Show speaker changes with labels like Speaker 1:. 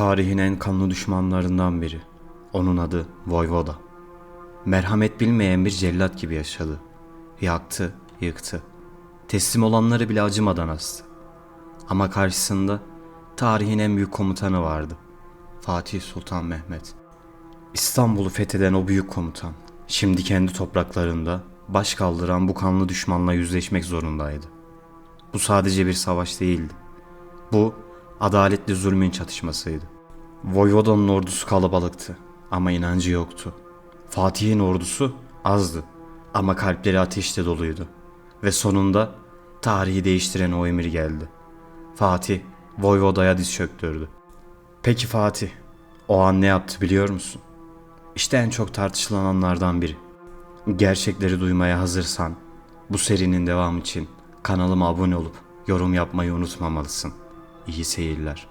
Speaker 1: Tarihin en kanlı düşmanlarından biri. Onun adı Voyvoda. Merhamet bilmeyen bir cellat gibi yaşadı. Yaktı, yıktı. Teslim olanları bile acımadan astı. Ama karşısında tarihin en büyük komutanı vardı. Fatih Sultan Mehmet. İstanbul'u fetheden o büyük komutan, şimdi kendi topraklarında baş kaldıran bu kanlı düşmanla yüzleşmek zorundaydı. Bu sadece bir savaş değildi. Bu adaletli zulmün çatışmasıydı. Voyvoda'nın ordusu kalabalıktı ama inancı yoktu. Fatih'in ordusu azdı ama kalpleri ateşle doluydu. Ve sonunda tarihi değiştiren o emir geldi. Fatih Voyvoda'ya diz çöktürdü. Peki Fatih, o an ne yaptı biliyor musun? İşte en çok tartışılan anlardan biri. Gerçekleri duymaya hazırsan bu serinin devamı için kanalıma abone olup yorum yapmayı unutmamalısın. İyi seyirler.